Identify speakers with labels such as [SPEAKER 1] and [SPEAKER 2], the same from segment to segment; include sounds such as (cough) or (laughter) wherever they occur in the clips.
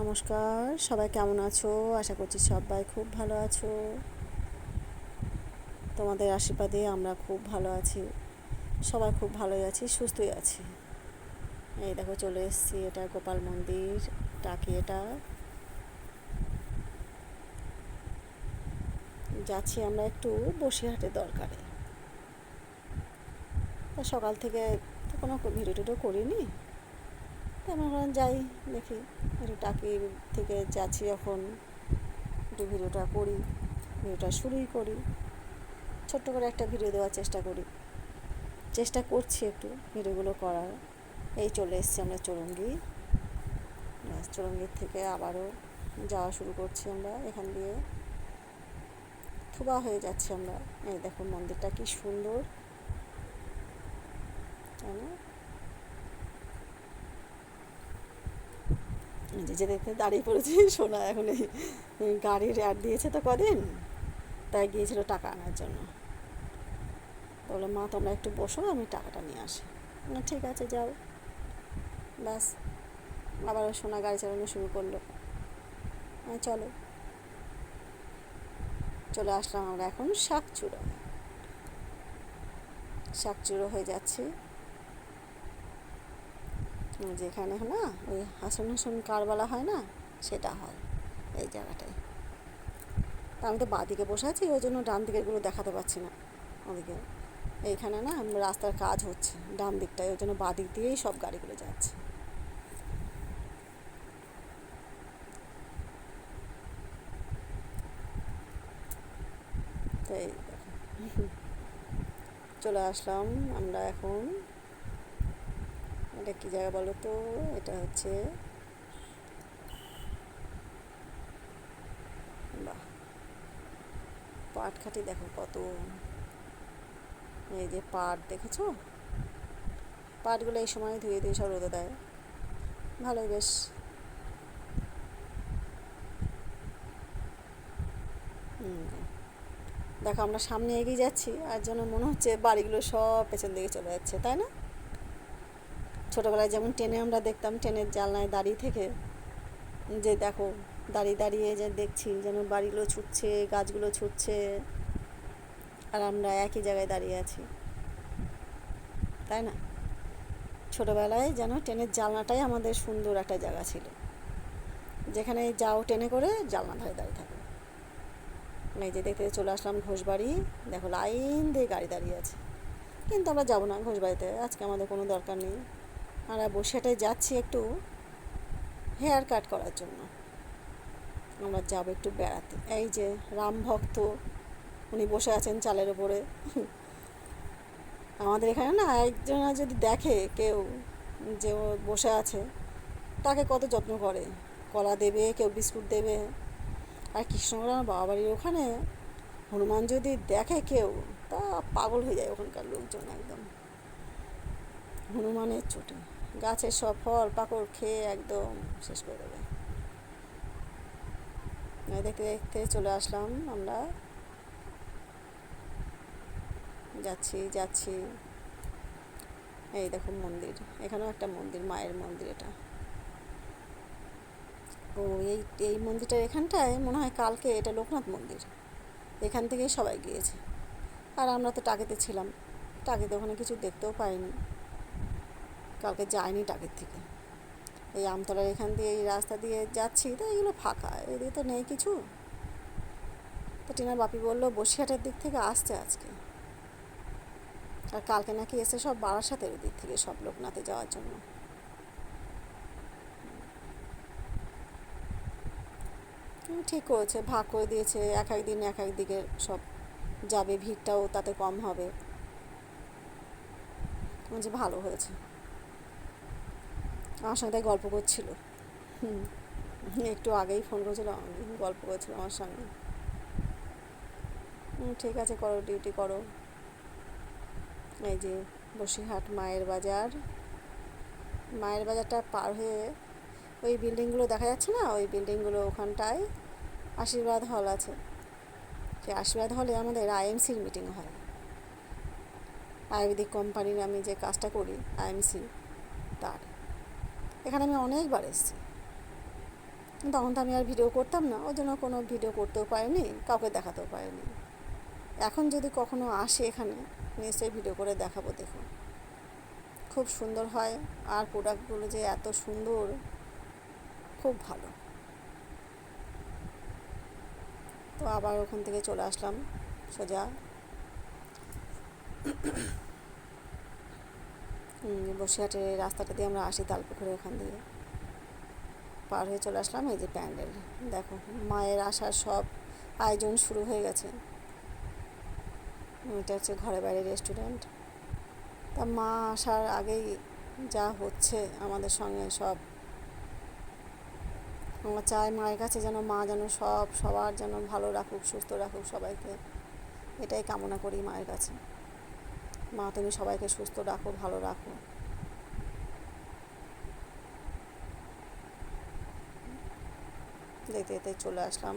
[SPEAKER 1] নমস্কার, সবাই কেমন আছো? আশা করছি সবাই খুব ভালো আছো। তোমাদের আশীর্বাদে আমরা খুব ভালো আছি। সবাই খুব ভালোই আছি, সুস্থই আছি। এই দেখো, চলে এসেছি এটা গোপাল মন্দির টাকি এটা। যাচ্ছি আমরা একটু বসিরহাটের দরকারে। সকাল থেকে তো কোনো ভিডিও টিডিও করিনি। তেমন এখন যাই দেখি। একটু টাকির থেকে যাচ্ছি যখন একটু ভিডিওটা করি, ভিডিওটা শুরুই করি। ছোট্ট করে একটা ভিডিও দেওয়ার চেষ্টা করি। চেষ্টা করছি একটু ভিডিওগুলো করার। এই চলে এসছি আমরা চৌরঙ্গি চৌরঙ্গির থেকে আবারও যাওয়া শুরু করছি আমরা এখান দিয়ে। থুবা হয়ে যাচ্ছি আমরা। এই দেখো মন্দিরটা কি সুন্দর। তাই না এই যে যেতে যেতে দাঁড়িয়ে পড়েছি, সোনা এখন এই গাড়ির অ্যাড দিয়েছে তো কদিন, তাই গিয়েছিল টাকা আনার জন্য। বলল, মা, তোমরা একটু বসো, আমি টাকাটা নিয়ে আসি। না ঠিক আছে, যাও। ব্যাস, আবার সোনা গাড়ি চালানো শুরু করল। হ্যাঁ চলো। চলে আসলাম আমরা এখন শাকচুড়ো শাকচুড়ো হয়ে যাচ্ছি। যেখানে না ওই হাসন হাসন কারবালা হয় না, সেটা হয় এই জায়গাটায়। তা আমি তো বাঁদিকে বসে আছি, ওই জন্য ডান দিকেরগুলো দেখাতে পাচ্ছি না ওদিকে। এইখানে না রাস্তার কাজ হচ্ছে ডান দিকটায়, ওই জন্য বাঁদিক দিয়েই সব গাড়িগুলো যাচ্ছে। চলে আসলাম আমরা এখন এটা কি জায়গা বলো তো? এটা হচ্ছে বাহ। পাটখাটি দেখো কত। এই যে পাট দেখেছ? পাটগুলো এই সময় ধুয়ে ধুয়ে সব রোদে দেয়। ভালোই বেশ। দেখো আমরা সামনে এগিয়ে যাচ্ছি, আর যেন মনে হচ্ছে বাড়িগুলো সব পেছন দিকে চলে যাচ্ছে, তাই না? ছোটোবেলায় যেমন ট্রেনে আমরা দেখতাম ট্রেনের জানলায় দাঁড়িয়ে থেকে যে দেখো, দাঁড়িয়ে দাঁড়িয়ে যে দেখছি যেন বাড়িগুলো ছুটছে, গাছগুলো ছুটছে আর আমরা একই জায়গায় দাঁড়িয়ে আছি। তাই না? ছোটোবেলায় যেন ট্রেনের জানলাটাই আমাদের সুন্দর একটা জায়গা ছিল। যেখানে যাও ট্রেনে করে জানলা ধারে দাঁড়িয়ে থাকো। এই যে দেখতে চলে আসলাম ঘোষবাড়ি, দেখো লাইন দিয়ে গাড়ি দাঁড়িয়ে আছে। কিন্তু আমরা যাব না ঘোষবাড়িতে, আজকে আমাদের কোনো দরকার নেই। আমরা বসেটাই যাচ্ছি একটু হেয়ার কাট করার জন্য। আমরা যাব একটু বেড়াতে। এই যে রাম ভক্ত, উনি বসে আছেন চালের ওপরে আমাদের এখানে না একজনা যদি দেখে কেউ যে ও বসে আছে, তাকে কত যত্ন করে। কলা দেবে, কেউ বিস্কুট দেবে। আর কৃষ্ণগড় আমার বাবা বাড়ির ওখানে হনুমান যদি দেখে কেউ, তা পাগল হয়ে যায় ওখানকার লোকজন একদম। হনুমানের চোটে। গাছের সব ফল পাকড় খেয়ে একদম শেষ করে দেবে। দেখতে দেখতে চলে আসলাম আমরা। যাচ্ছি যাচ্ছি। এই দেখো মন্দির, এখানেও একটা মন্দির, মায়ের মন্দির এটা। ও, এই এই মন্দিরটার এখানটায় মনে হয় কালকে এটা লোকনাথ মন্দির। এখান থেকেই সবাই গিয়েছে। আর আমরা তো টাকেতে ছিলাম। টাকেতে ওখানে কিছু দেখতেও পাইনি। কালকে যাইনি টাকের থেকে। এই আমতলার এখান দিয়ে এই রাস্তা দিয়ে যাচ্ছি, তো এগুলো ফাঁকা, এদিকে তো নেই কিছু। তো টিনার বাপি বলল, বসিরহাটের দিক থেকে আসছে আজকে। আর কালকে নাকি এসে সব বারাসাতের দিক থেকে সব লোকনাথে যাওয়ার জন্য। ঠিক করেছে, ভাগ করে দিয়েছে, এক এক দিন এক এক দিকে সব যাবে, ভিড়টাও তাতে কম হবে। যে ভালো হয়েছে। আমার সঙ্গে তাই গল্প করছিল। হুম একটু আগেই ফোন করেছিল, গল্প করছিল আমার সঙ্গে। ঠিক আছে, করো ডিউটি করো। এই যে বসিরহাট মায়ের বাজার। মায়ের বাজারটা পার হয়ে ওই বিল্ডিংগুলো দেখা যাচ্ছে না? ওই বিল্ডিংগুলো ওখানটায় আশীর্বাদ হল আছে। সেই আশীর্বাদ হলে আমাদের আইএমসির মিটিং হয়। আয়ুর্বেদিক কোম্পানির আমি যে কাজটা করি আইএমসি তার। এখানে আমি অনেকবার এসেছি। তখন তো আমি আর ভিডিও করতাম না, ওই জন্য কোনো ভিডিও করতেও পারিনি, কাউকে দেখাতেও পারিনি। এখন যদি কখনো আসে এখানে, নিশ্চয়ই ভিডিও করে দেখাবো, দেখুন। খুব সুন্দর হয়, আর প্রোডাক্টগুলো যে এত সুন্দর, খুব ভালো। তো আবার ওখান থেকে চলে আসলাম সোজা। বসিরহাটের রাস্তাটা দিয়ে আমরা আসি তালপুকুরে ওখান দিয়ে। পার হয়ে চলে আসলাম এই যে প্যান্ডেল। দেখো, মায়ের আসার সব আয়োজন শুরু হয়ে গেছে। এটা হচ্ছে ঘরে বাইরে রেস্টুরেন্ট। তা মা আসার আগেই যা হচ্ছে আমাদের সঙ্গে সব। আমরা চাই মায়ের কাছে যেন মা যেন সব, সবার যেন ভালো রাখুক, সুস্থ রাখুক সবাইকে। এটাই কামনা করি মায়ের কাছে। মা তুমি সবাইকে সুস্থ রাখো, ভালো রাখো। দেখতে দেখতে চলে আসলাম।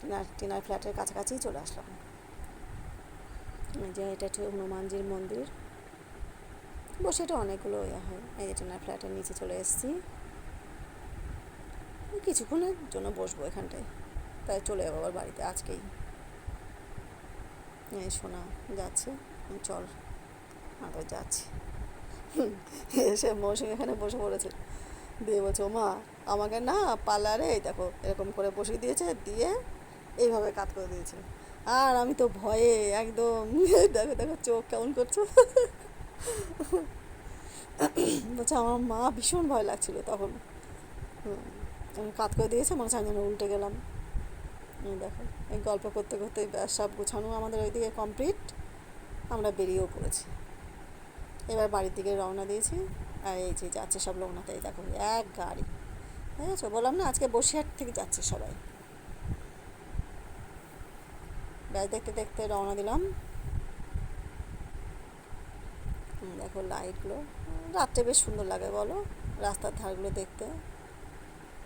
[SPEAKER 1] টিনার টিনার ফ্ল্যাটের কাছাকাছি চলে আসলাম। যে এটা হচ্ছে হনুমানজির মন্দির। বসে এটা অনেকগুলো ইয়ে হয়। এই যে টিনার ফ্ল্যাটের নিচে চলে এসেছি। কিছুক্ষণের জন্য বসবো এখানটায়। তাই চলে যাব আবার বাড়িতে আজকেই। শোনা যাচ্ছে। চল। আবার যাচ্ছি। এসে মৌসুমি এখানে বসে পড়েছে। দিয়ে বলছে মা আমাকে না পার্লারে দেখো, এরকম করে বসিয়ে দিয়েছে, দিয়ে এইভাবে কাত করে দিয়েছে। আর আমি তো ভয়ে একদম (laughs) দেখো দেখো, চোখ কেমন করছ। বলছে, আমার মা ভীষণ ভয় লাগছিল তখন। আমি কাত করে দিয়েছে, মনে হচ্ছে আমি যেন উল্টে গেলাম। দেখো, এই গল্প করতে করতে সব গুছানো আমাদের ওইদিকে কমপ্লিট। আমরা বেরিয়েও পড়েছি। এবার বাড়ির দিকে রওনা দিয়েছি। আর এই যে যাচ্ছে সব লোকনাথে দেখো, এক গাড়ি। বুঝেছ বললাম না, আজকে বসিরহাট থেকে যাচ্ছে সবাই। ব্যাস, দেখতে দেখতে রওনা দিলাম। দেখো লাইটগুলো রাত্রে বেশ সুন্দর লাগে, বলো। রাস্তার ধারগুলো দেখতে।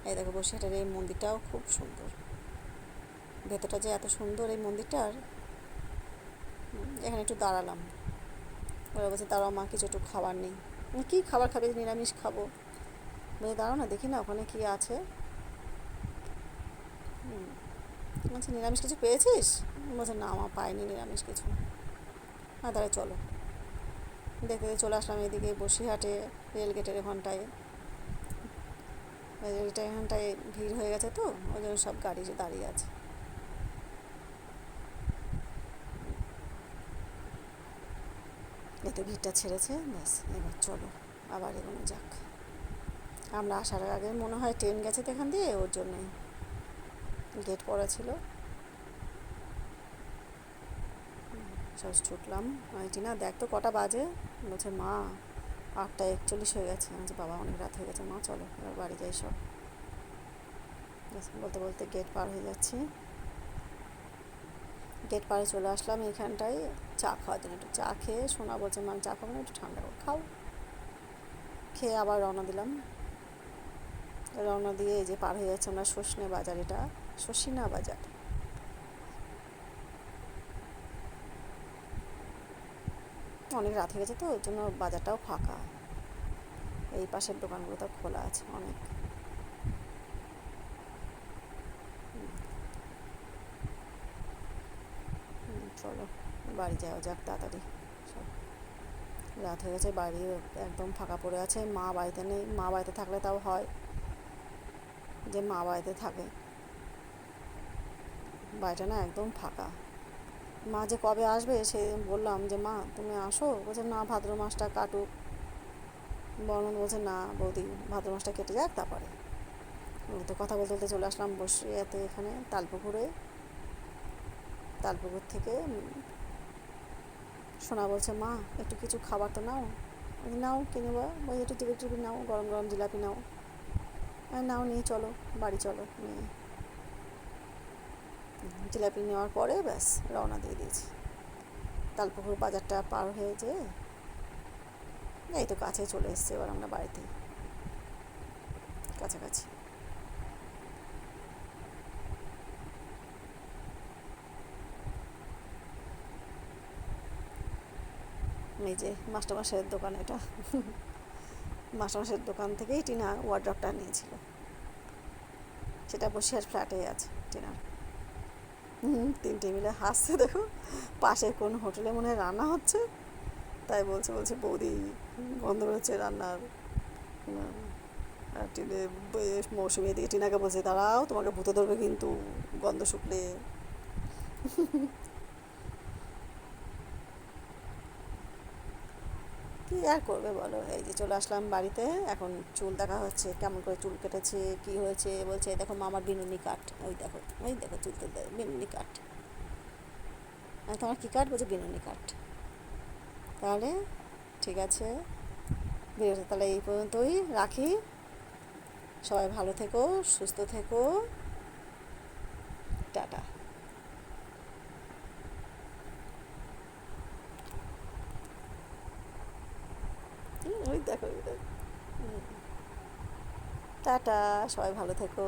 [SPEAKER 1] এই দেখো, বসিরহাটের এই মন্দিরটাও খুব সুন্দর। ভেতরটা যে এত সুন্দর এই মন্দিরটার এখানে একটু দাঁড়ালাম। ওরা বলছে, দাঁড়াও মা, কিছু একটু খাবার নেই। কী খাবার খাবে? নিরামিষ খাব। বলে দাঁড়াও না, দেখি না ওখানে কী আছে। বলছে, নিরামিষ কিছু পেয়েছিস? বলছে, না আমার পাইনি নিরামিষ কিছু। হ্যাঁ তাহলে চলো। দেখতে চলে আসলাম এদিকে বসিরহাটে, রেলগেটের রেলটা এখানটায় ভিড় হয়ে গেছে তো, ওই জন্য সব গাড়ি দাঁড়িয়ে আছে। এতে ভিড়টা ছেড়েছে, ব্যাস, এবার চলো, আবার এগোনো যাক। আমরা আসার আগে মনে হয় ট্রেন গেছে তো এখান দিয়ে, ওর জন্যে গেট পড়া ছিল। সব ছুটলাম আমি না দেখ তো কটা বাজে। বলছে, মা, আটটা একচল্লিশ হয়ে গেছে। আমি বাবা, অনেক রাত হয়ে গেছে। মা, চলো, এবার বাড়ি যাই সব। বলতে বলতে গেট পার হয়ে যাচ্ছি। গেট পারে চলে আসলাম এইখানটায় চা খাওয়ার জন্য একটু চা খেয়ে সোনা বলছে, মা, চা খাব না, একটু ঠান্ডা খাও। খেয়ে আবার রওনা দিলাম। রওনা দিয়ে এই যে পার হয়ে যাচ্ছে আমরা সসনে বাজার, এটা শসিনা বাজার। অনেক রাত হয়ে গেছে তো ওই জন্য বাজারটাও ফাঁকা। এই পাশের দোকানগুলো তো খোলা আছে অনেক। চলো, বাড়ি যাওয়া যাক তাড়াতাড়ি। রাত হয়ে গেছে, বাড়ি একদম ফাঁকা পড়ে আছে। মা বাড়িতে নেই, মা বাড়িতে থাকলে তাও হয় যে মা বাড়িতে থাকে। বাড়িটা না একদম ফাঁকা। মা যে কবে আসবে সে বললাম যে, মা, তুমি আসো? বলছে, না, ভাদ্র মাসটা কাটুক। বর্মন বলছে, না, বৌদি, ভাদ্র মাসটা কেটে যাক, তারপরে। তো কথা বলতে বলতে চলে আসলাম বসে এতে এখানে তালপুকুরে। তালপুকুর থেকে সোনা বলছে, মা, একটু কিছু খাবার তো নাও। নাও, কিনে বা বলছে একটু টিপি টিপি নাও, গরম গরম জিলাপি নাও। নাও, নিয়ে চলো, বাড়ি চলো। নিয়ে জিলাপি নেওয়ার পরে ব্যাস, রওনা দিয়ে দিয়েছি। তালপুকুর বাজারটা পার হয়ে যেয়ে এই তো কাছে চলে এসছে, এবার আমরা বাড়িতে কাছাকাছি। এই যে মাস্টারমশাইয়ের দোকান এটা। মাস্টারমশাইয়ের দোকান থেকেই টিনা ওয়ার্ড্রপটা নিয়েছিল। সেটা বসিরহাট ফ্ল্যাটেই আছে টিনার। হুম তিনটে মিলে হাসছে, দেখো। পাশে কোন হোটেলে মনে হয় রান্না হচ্ছে। তাই বলছে বলছে, বৌদি, গন্ধ হচ্ছে রান্নার। আর টিনে মৌসুমি এদিকে টিনাকে বলছে, দাঁড়াও, তোমাকে ভূতে ধরবে কিন্তু গন্ধ শুকলে। আর করবে বলো? এই যে চলে আসলাম বাড়িতে, এখন চুল দেখা হচ্ছে, কেমন করে চুল কেটেছে, কি হয়েছে? বলছে দেখো মামার বিনুনি কাট ওই দেখো ওই দেখো চুল তুলতে, বিনুনি কাট তোমার কী কাট বলছে, বিনুনি কাট তাহলে ঠিক আছে ভিডিওটা তাহলে এই পর্যন্তই রাখি। সবাই ভালো থেকো, সুস্থ থেকো। টাটা হুম, ওই দেখো ওই দেখো হুম। টাটা সবাই ভালো থেকো।